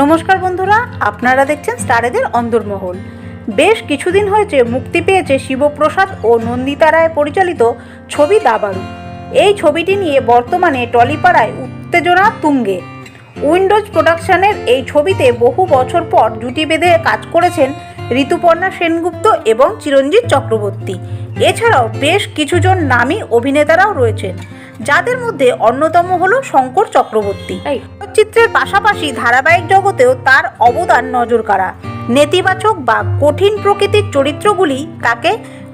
নমস্কার বন্ধুরা, আপনারা দেখছেন স্টারেদের অন্দরমহল। বেশ কিছুদিন হয়েছে মুক্তি পেয়েছে শিবপ্রসাদ ও নন্দিতা রায় পরিচালিত ছবি দাবারু এই ছবিটি নিয়ে বর্তমানে টলিপাড়ায় উত্তেজনা তুঙ্গে। উইন্ডোজ প্রোডাকশনের এই ছবিতে বহু বছর পর জুটি বেঁধে কাজ করেছেন ঋতুপর্ণা সেনগুপ্ত এবং চিরঞ্জিত চক্রবর্তী। এছাড়াও বেশ কিছুজন নামী অভিনেতারাও রয়েছেন, যাদের মধ্যে অন্যতম হলো শঙ্কর চক্রবর্তী। চলচ্চিত্রের পাশাপাশি ধারাবাহিক জগতেও তার অবদান নজর কাড়া নেতিবাচক বা কঠিন প্রকৃতির চরিত্রগুলি তাকে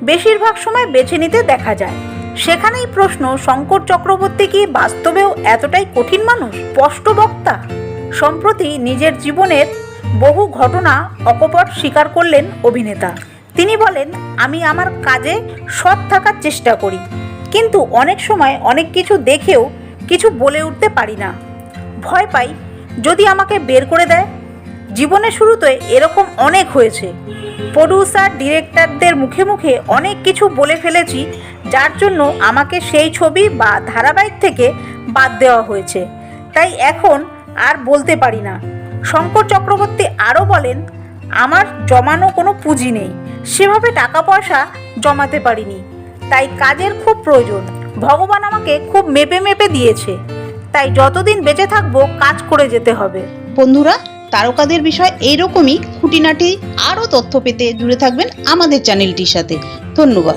বেশিরভাগ সময় বেছে নিতে দেখা যায়। সেখানেই প্রশ্ন, শঙ্কর চক্রবর্তী কি বাস্তবেও এতটাই কঠিন মানুষ, স্পষ্ট বক্তা? সম্প্রতি নিজের জীবনের বহু ঘটনা অকপট স্বীকার করলেন অভিনেতা। তিনি বলেন, আমি আমার কাজে সৎ থাকার চেষ্টা করি, কিন্তু অনেক সময় অনেক কিছু দেখেও কিছু বলে উঠতে পারি না। ভয় পাই যদি আমাকে বের করে দেয়। জীবনে শুরুতে এরকম অনেক হয়েছে। প্রডিউসার ডিরেক্টরদের মুখে মুখে অনেক কিছু বলে ফেলেছি, যার জন্য আমাকে সেই ছবি বা ধারাবাহিক থেকে বাদ দেওয়া হয়েছে। তাই এখন আর বলতে পারি না। শঙ্কর চক্রবর্তী আরও বলেন, আমার জমানো কোনো পুঁজি নেই। সেভাবে টাকা পয়সা জমাতে পারিনি। তাই কাজের খুব প্রয়োজন। ভগবান আমাকে খুব মেপে মেপে দিয়েছে। তাই যতদিন বেঁচে থাকব, কাজ করে যেতে হবে। বন্ধুরা, তারকাদের বিষয় এইরকমই। খুঁটিনাটি আরও তথ্য পেতে জুড়ে থাকবেন আমাদের চ্যানেলটির সাথে। ধন্যবাদ।